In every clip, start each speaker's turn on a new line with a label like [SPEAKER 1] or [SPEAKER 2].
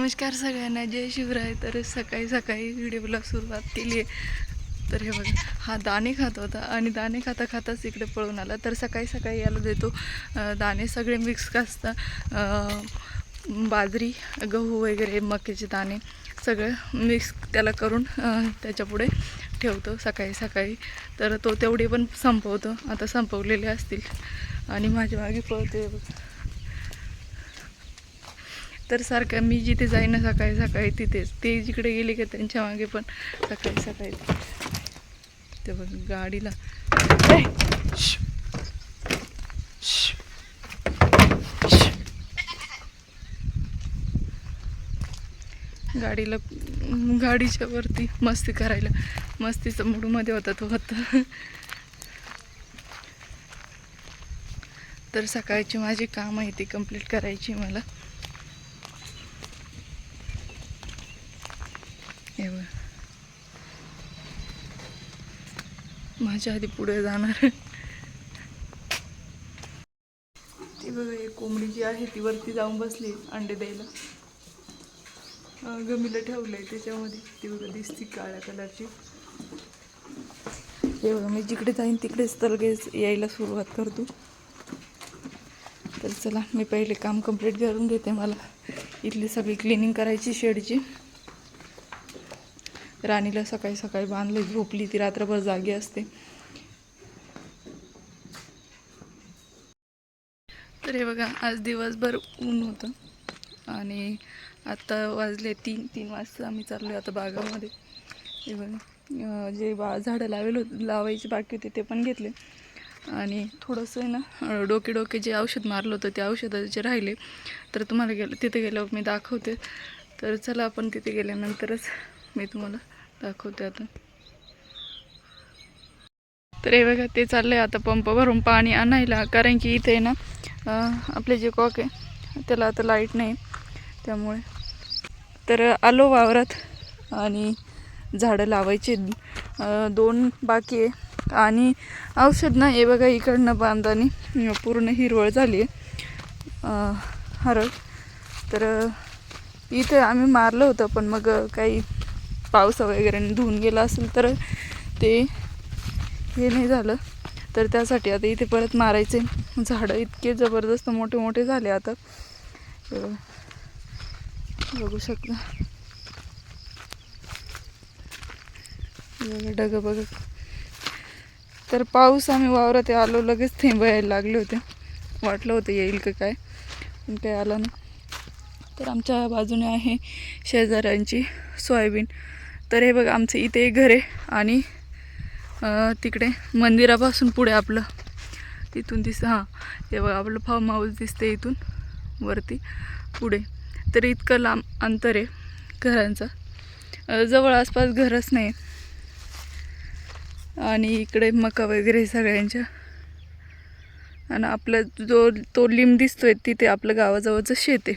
[SPEAKER 1] नमस्कार सगळ्यांना जय शिवराय. तर सकाळी सकाळी व्हिडिओला सुरुवात केली आहे. तर हे बघा हा दाणे खात होता आणि दाणे खाता खाताच इकडे पळून आला. तर सकाळी सकाळी याला देतो. दाणे सगळे मिक्स असतात बाजरी गहू वगैरे मक्याचे दाणे सगळं मिक्स त्याला करून त्याच्यापुढे ठेवतो सकाळी सकाळी. तर तो तेवढे पण संपवतो. आता संपवलेले असतील. आणि माझ्या मागे पळते बघा. तर सारखं मी जिथे जाईन ना सकाळी सकाळी तिथेच. ते जिकडे गेले की त्यांच्या मागे पण सकाळी सकाळी. ते बघ गाडीला. गाडीला गाडीच्या वरती मस्ती करायला. मस्तीचा मूडमध्ये होता तो होता तर सकाळची माझी काम आहे ती कंप्लीट करायची मला हे बघ. माझ्या आधी पुढे जाणार ती बघा एक कोंबडी जी आहे ती वरती जाऊन बसली अंडे द्यायला. गमीला गमीला ठेवलंय त्याच्यामध्ये. ती बघा दिसती काळ्या कलरची. हे बघा मी जिकडे जाईन तिकडेच तलगेच यायला सुरुवात करतो. तर चला मी पहिले काम कंप्लीट करून घेते मला. इथली सगळी क्लिनिंग करायची शेडची. राणीला सकाळी सकाळी बांधलं झोपली ती रात्रभर जागी असते. तर हे बघा आज दिवसभर ऊन होतं. आणि आत्ता वाजले तीन तीन वाजता आम्ही चाललो आता बागामध्ये. हे बघा जे बा झाडं लावेल होते लावायचे बाकी होते ते पण घेतले. आणि थोडंसं आहे ना डोके डोके जे औषध मारलं होतं ते औषधाचे राहिले. तर तुम्हाला गेलं तिथे गेल्यावर मी दाखवते. तर चला आपण तिथे गेल्यानंतरच मी तुम्हाला दाखवते आता. तर हे बघा ते चाललं आहे आता पंप भरून पाणी आणायला. कारण की इथे ना आपले जे कॉक आहे त्याला आता लाइट नाही. त्यामुळे तर आलो वावरात आणि झाडं लावायचे. दोन बाकी आहे. आणि औषध ना हे बघा इकडनं बांधाने. पूर्ण हिरवळ झाली आहे हरळ. तर इथं आम्ही मारलं होतं पण मग काही पावसा वगैरे धुवून गेला असेल तर ते हे नाही झालं. तर त्यासाठी आता इथे परत मारायचे. झाडं इतके जबरदस्त मोठे मोठे झाले आता. बघू शकता. हे बघा बघा तर पाऊस आम्ही वावरात आलो लगेच थेंब यायला लागले होते. वाटलं होतं येईल का काय पण काय आलं ना तर आमच्या बाजूने आहे शेजाऱ्यांची सोयाबीन. तर हे बघा आमचं इथे एक घर आहे आणि तिकडे मंदिरापासून पुढे आपलं तिथून दिस हां हे बघा आपलं फार्म हाऊस दिसते इथून वरती पुढे. तर इतकं लांब अंतर आहे घरांचं. जवळ आसपास घरच नाही आणि इकडे मका वगैरे सगळ्यांच्या. आणि आपला जो तो लिंब दिसतोय तिथे आपलं गावाजवळचं शेत आहे.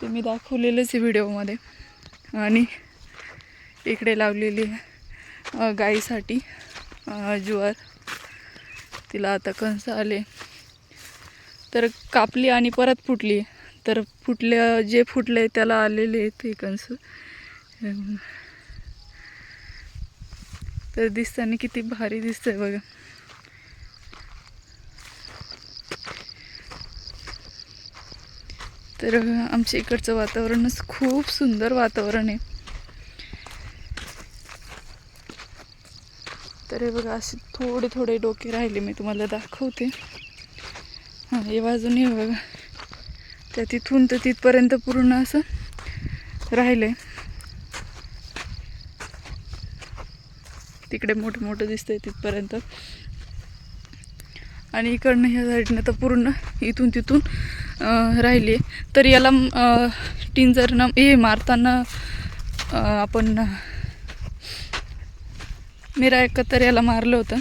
[SPEAKER 1] ते मी दाखवलेलंच आहे व्हिडिओमध्ये आणि इकडे लावलेली आहे गाईसाठी ज्वार. तिला आता कंस आले. तर कापली आणि परत फुटली. तर फुटल्या जे फुटले त्याला आलेले ते कंस. तर दिसताना किती भारी दिसतंय बघा. तर आमच्या इकडचं वातावरणच खूप सुंदर वातावरण आहे. तर हे बघा असे थोडे थोडे डोके राहिले मी तुम्हाला दाखवते. हां हे बाजूने हे बघा. त्या तिथून तर तिथपर्यंत पूर्ण असं राहिलं आहे तिकडे मोठं मोठं दिसतंय तिथपर्यंत. आणि इकडनं ह्या साईडनं तर पूर्ण इथून तिथून राहिली तर याला टिंजरनं हे मारताना आपण मिरा एकत्र याला मारलं होतं.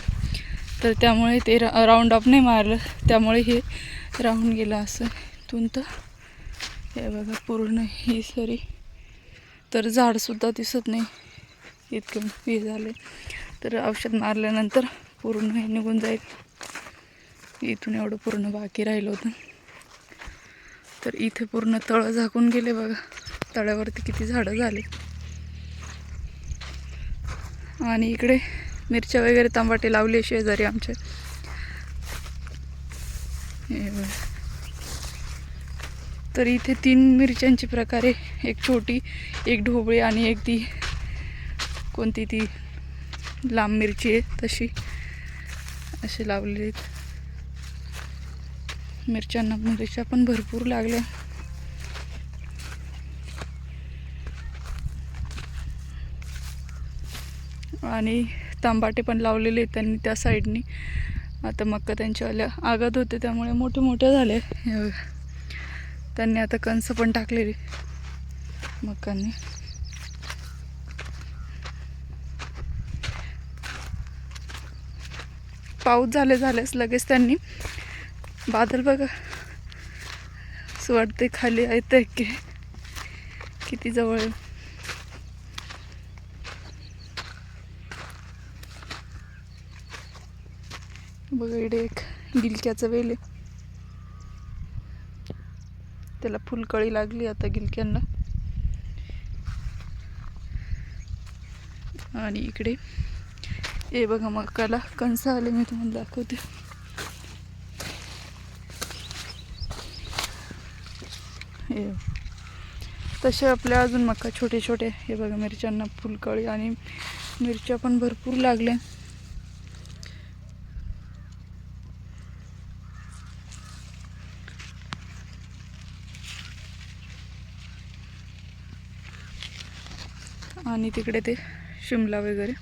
[SPEAKER 1] तर त्यामुळे ते रा राऊंड अप नाही मारलं. त्यामुळे हे राहून गेलं असं. इथून तर हे बघा पूर्ण ही सरी. तर झाडसुद्धा दिसत नाही. इतकं हे झाले. तर औषध मारल्यानंतर पूर्ण हे निघून जाईल. इथून एवढं पूर्ण बाकी राहिलं होतं. तर इथे पूर्ण तळं झाकून गेले बघा. तळ्यावरती किती झाडं झाले. आणि इकडे मिरच्या वगैरे तांबाटे लावले शेजारी आमचे. तर इथे तीन मिरच्यांची प्रकारे एक छोटी एक ढोबळी आणि एक ती कोणती ती लांब मिरची आहे. तशी असे लावले आहेत. मिरच्यांना मिरच्या पण भरपूर लागल्या. आणि तांबाटे पण लावलेले आहेत त्यांनी त्या साईडनी. आता मक्का त्यांच्यावाल्या आगात होते त्यामुळे मोठे मोठे झाले त्यांनी आता कणसं पण टाकलेली मक्कांनी. पाऊस झाले झालेच लगेच त्यांनी. बादल बघा. असं वाटते खाली येतं की किती जवळ बघा इकडे एक गिलक्याचं वेल आहे. त्याला फुलकळी लागली आता गिलक्यांना. आणि इकडे हे बघा मकाला कणस आले मी तुम्हाला दाखवते. हे तसे आपल्या अजून मका छोटे छोटे हे बघा मिरच्यांना फुलकळी आणि मिरच्या पण भरपूर लागल्या. आणि तिकडे ते शिमला वगैरे.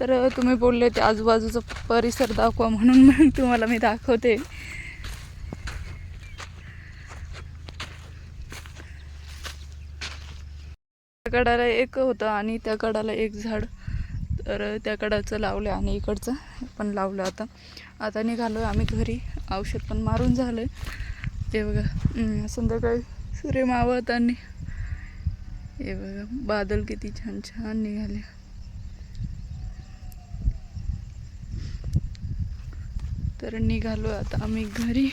[SPEAKER 1] तर तुम्ही बोलले ते आजूबाजूचा परिसर दाखवा म्हणून मग तुम्हाला मी दाखवते. त्या कडाला एक होतं आणि त्या कडाला एक झाड. तर त्या कडाचं लावलं आणि इकडचं पण लावलं आता. आता निघालो आम्ही घरी. औषध पण मारून झालं ते बघा. संध्याकाळी सूर्य मावळताना. आणि हे बघा बादल किती छान छान निघाले. तर निघालो आता आम्ही घरी.